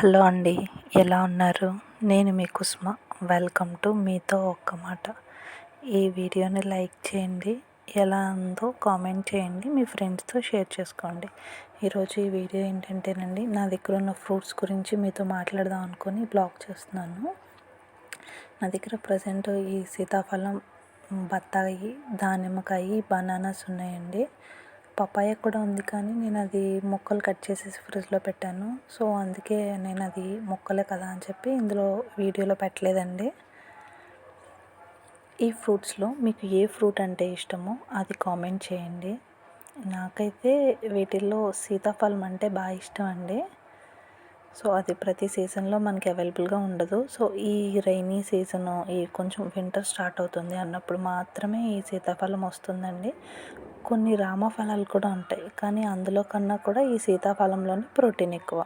Hello అండి ఎలా ఉన్నారు? నేను మీ కుస్మ. వెల్కమ్ టు మీతో ఒక్క మాట. ఈ వీడియోని లైక్ చేయండి ఎలా ఉందో కామెంట్ చేయండి మీ ఫ్రెండ్స్తో షేర్ చేసుకోండి. ఈరోజు ఈ వీడియో ఏంటంటేనండి నా దగ్గర ఉన్న ఫ్రూట్స్ గురించి మీతో మాట్లాడదాం అనుకొని బ్లాగ్ చేస్తున్నాను. నా దగ్గర ప్రజెంట్ ఈ సీతాఫలం బత్తాయి దానిమ్మకాయ బనానాస్ ఉన్నాయండి. పపాయ కూడా ఉంది కానీ నేను అది ముక్కలు కట్ చేసేసి ఫ్రిడ్జ్లో పెట్టాను. సో అందుకే నేను అది ముక్కలే కదా అని చెప్పి ఇందులో వీడియోలో పెట్టలేదండి. ఈ ఫ్రూట్స్లో మీకు ఏ ఫ్రూట్ అంటే ఇష్టమో అది కామెంట్ చేయండి. నాకైతే వీటిల్లో సీతాఫలం అంటే బాగా ఇష్టం అండి. సో అది ప్రతి సీజన్లో మనకి అవైలబుల్గా ఉండదు. సో ఈ రైనీ సీజన్ ఈ కొంచెం వింటర్ స్టార్ట్ అవుతుంది అన్నప్పుడు మాత్రమే ఈ సీతాఫలం వస్తుందండి. కొన్ని రామఫలాలు కూడా ఉంటాయి. కానీ అందులో కన్నా కూడా ఈ సీతాఫలంలోనే ప్రోటీన్ ఎక్కువ.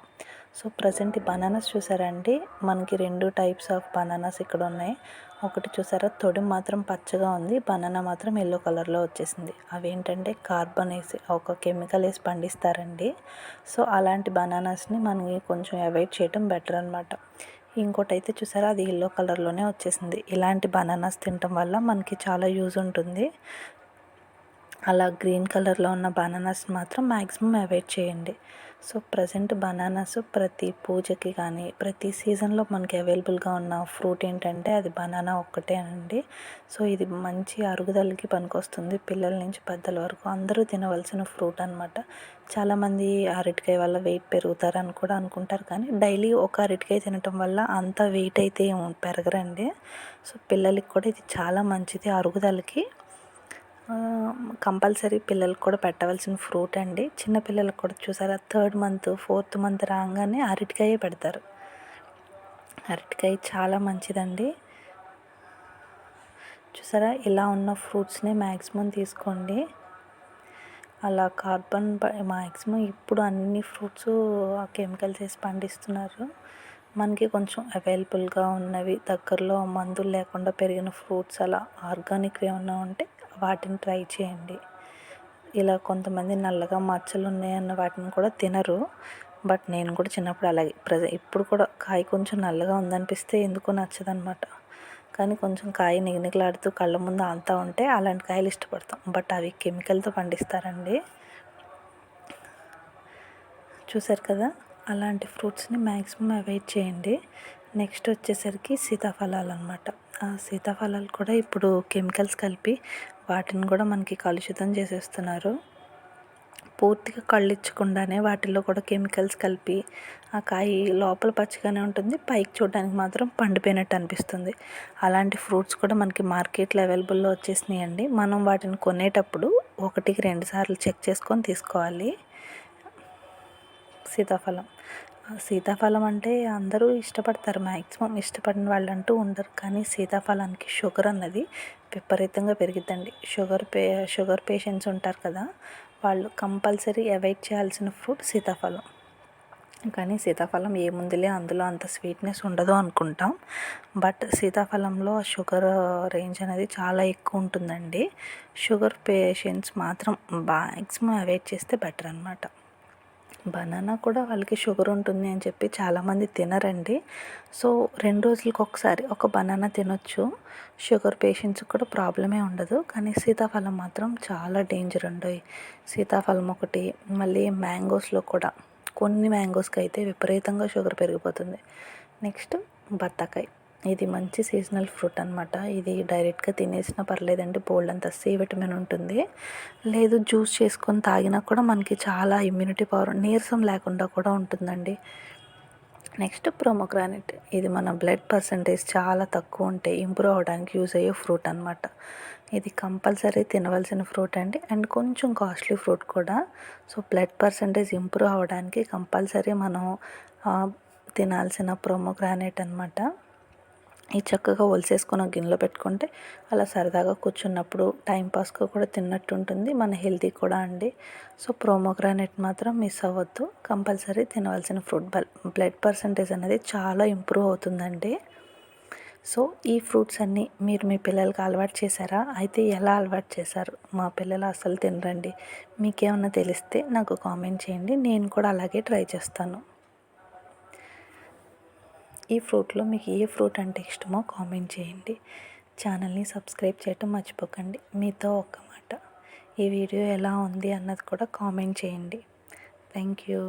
సో ప్రజెంట్ ఈ బనానాస్ చూసారా అండి? మనకి రెండు టైప్స్ ఆఫ్ బనానాస్ ఇక్కడ ఉన్నాయి. ఒకటి చూసారా? తొడి మాత్రం పచ్చగా ఉంది. బనానా మాత్రం ఎల్లో కలర్లో వచ్చేసింది. అవి ఏంటంటే కార్బన్ వేసి ఒక కెమికల్ వేసి పండిస్తారండి. సో అలాంటి బనానాస్ని మనకి కొంచెం అవాయిడ్ చేయడం బెటర్ అనమాట ఇంకోటి అయితే చూసారా? అది ఎల్లో కలర్లోనే వచ్చేసింది. ఇలాంటి బనానాస్ తినటం వల్ల మనకి చాలా యూజ్ ఉంటుంది. అలా గ్రీన్ కలర్లో ఉన్న బనానాస్ మాత్రం మ్యాక్సిమం అవాయిడ్ చేయండి. సో ప్రజెంట్ బనానాస్ ప్రతి పూజకి కానీ ప్రతి సీజన్లో మనకి అవైలబుల్గా ఉన్న ఫ్రూట్ ఏంటంటే అది బనానా ఒక్కటే అండి. సో ఇది మంచి అరుగుదలకి పనికొస్తుంది పిల్లల నుంచి పెద్దల వరకు. అందరూ తినవలసిన ఫ్రూట్ అనమాట చాలామంది అరటికాయ వల్ల వెయిట్ పెరుగుతారని కూడా అనుకుంటారు కానీ డైలీ ఒక అరటికాయ తినటం వల్ల అంత వెయిట్ అయితే పెరగరండి. సో పిల్లలకి కూడా ఇది చాలా మంచిది అరుగుదలకి. కంపల్సరీ పిల్లలకు కూడా పెట్టవలసిన ఫ్రూట్ అండి. చిన్న పిల్లలకు కూడా చూసారా? థర్డ్ మంత్ ఫోర్త్ మంత్ రాగానే అరటికాయ పెడతారు. అరటికాయ చాలా మంచిదండి. చూసారా? ఇలా ఉన్న ఫ్రూట్స్ని మ్యాక్సిమం తీసుకోండి. అలా కార్బన్ మ్యాక్సిమం ఇప్పుడు అన్ని ఫ్రూట్స్ కెమికల్స్ వేసి పండిస్తున్నారు. మనకి కొంచెం అవైలబుల్గా ఉన్నవి దగ్గరలో మందులు లేకుండా పెరిగిన ఫ్రూట్స్ అలా ఆర్గానిక్ ఏమన్నా ఉంటే వాటిని ట్రై చేయండి. ఇలా కొంతమంది నల్లగా మచ్చలు ఉన్నాయన్న వాటిని కూడా తినరు. బట్ నేను కూడా చిన్నప్పుడు అలాగే ప్రజ ఇప్పుడు కూడా కాయ కొంచెం నల్లగా ఉందనిపిస్తే ఎందుకో నచ్చదనమాట. కానీ కొంచెం కాయ నిగనిగలాడుతూ కళ్ళ ముందు అంతా ఉంటే అలాంటి కాయలు ఇష్టపడతాం. బట్ అవి కెమికల్తో పండిస్తారండి. చూసారు కదా? అలాంటి ఫ్రూట్స్ని మ్యాక్సిమం అవాయిడ్ చేయండి. నెక్స్ట్ వచ్చేసరికి సీతాఫలాలు అనమాట ఆ సీతాఫలాలు కూడా ఇప్పుడు కెమికల్స్ కలిపి వాటిని కూడా మనకి కలుషితం చేసేస్తున్నారు. పూర్తిగా కళ్ళిచ్చకుండానే వాటిల్లో కూడా కెమికల్స్ కలిపి ఆ కాయ లోపల పచ్చగానే ఉంటుంది. పైకి చూడడానికి మాత్రం పండిపోయినట్టు అనిపిస్తుంది. అలాంటి ఫ్రూట్స్ కూడా మనకి మార్కెట్లో అవైలబుల్లో వచ్చేసినాయండి. మనం వాటిని కొనేటప్పుడు ఒకటికి రెండు సార్లు చెక్ చేసుకొని తీసుకోవాలి. సీతాఫలం. సీతాఫలం అంటే అందరూ ఇష్టపడతారు మ్యాక్సిమం ఇష్టపడిన వాళ్ళు అంటూ ఉండరు. కానీ సీతాఫలానికి షుగర్ అన్నది విపరీతంగా పెరిగిద్దండి. షుగర్ పే షుగర్ పేషెంట్స్ ఉంటారు కదా వాళ్ళు కంపల్సరీ అవాయిడ్ చేయాల్సిన ఫ్రూట్ సీతాఫలం. కానీ సీతాఫలం ఏముందిలే అందులో అంత స్వీట్నెస్ ఉండదు అనుకుంటాం. బట్ సీతాఫలంలో షుగర్ రేంజ్ అనేది చాలా ఎక్కువ ఉంటుందండి. షుగర్ పేషెంట్స్ మాత్రం మ్యాక్సిమం అవాయిడ్ చేస్తే బెటర్ అనమాట బనానా కూడా వాళ్ళకి షుగర్ ఉంటుంది అని చెప్పి చాలామంది తినరండి. సో రెండు రోజులకు ఒకసారి ఒక బనానా తినొచ్చు. షుగర్ పేషెంట్స్కి కూడా ప్రాబ్లమే ఉండదు. కానీ సీతాఫలం మాత్రం చాలా డేంజర్ ఉండవు సీతాఫలం ఒకటి మళ్ళీ మ్యాంగోస్లో కూడా. కొన్ని మ్యాంగోస్కి అయితే విపరీతంగా షుగర్ పెరిగిపోతుంది. నెక్స్ట్ బత్తాకాయ. ఇది మంచి సీజనల్ ఫ్రూట్ అనమాట ఇది డైరెక్ట్గా తినేసినా పర్లేదండి బోల్డ్ అంత సి విటమిన్ ఉంటుంది. లేదు జ్యూస్ చేసుకొని తాగినా కూడా మనకి చాలా ఇమ్యూనిటీ పవర్ నీరసం లేకుండా కూడా ఉంటుందండి. నెక్స్ట్ ప్రోమోగ్రానైట్ ఇది మన బ్లడ్ పర్సంటేజ్ చాలా తక్కువ ఉంటే ఇంప్రూవ్ అవ్వడానికి యూజ్ అయ్యే ఫ్రూట్ అనమాట ఇది కంపల్సరీ తినవలసిన ఫ్రూట్ అండి. అండ్ కొంచెం కాస్ట్లీ ఫ్రూట్ కూడా. సో బ్లడ్ పర్సంటేజ్ ఇంప్రూవ్ అవ్వడానికి కంపల్సరీ మనం తినాల్సిన ప్రోమోగ్రానైట్ అనమాట ఈ చక్కగా ఒలిసేసుకొని ఒక గిన్నెలో పెట్టుకుంటే అలా సరదాగా కూర్చున్నప్పుడు టైంపాస్గా కూడా తిన్నట్టు ఉంటుంది మన హెల్తీ కూడా అండి. సో ప్రోమోగ్రానైట్ మాత్రం మిస్ అవ్వద్దు. కంపల్సరీ తినవలసిన ఫ్రూట్ బ్లడ్ పర్సంటేజ్ అనేది చాలా ఇంప్రూవ్ అవుతుందండి. సో ఈ ఫ్రూట్స్ అన్నీ మీరు మీ పిల్లలకి అలవాటు చేశారా? అయితే ఎలా అలవాటు చేశారు? మా పిల్లలు అసలు తినరండి. మీకేమన్నా తెలిస్తే నాకు కామెంట్ చేయండి. నేను కూడా అలాగే ట్రై చేస్తాను. ఈ ఫ్రూట్లో మీకు ఏ ఫ్రూట్ అంటే ఇష్టమో కామెంట్ చేయండి. ఛానల్ని సబ్స్క్రైబ్ చేయటం మర్చిపోకండి. మీతో ఒక్క మాట. ఈ వీడియో ఎలా ఉంది అన్నది కూడా కామెంట్ చేయండి. Thank you.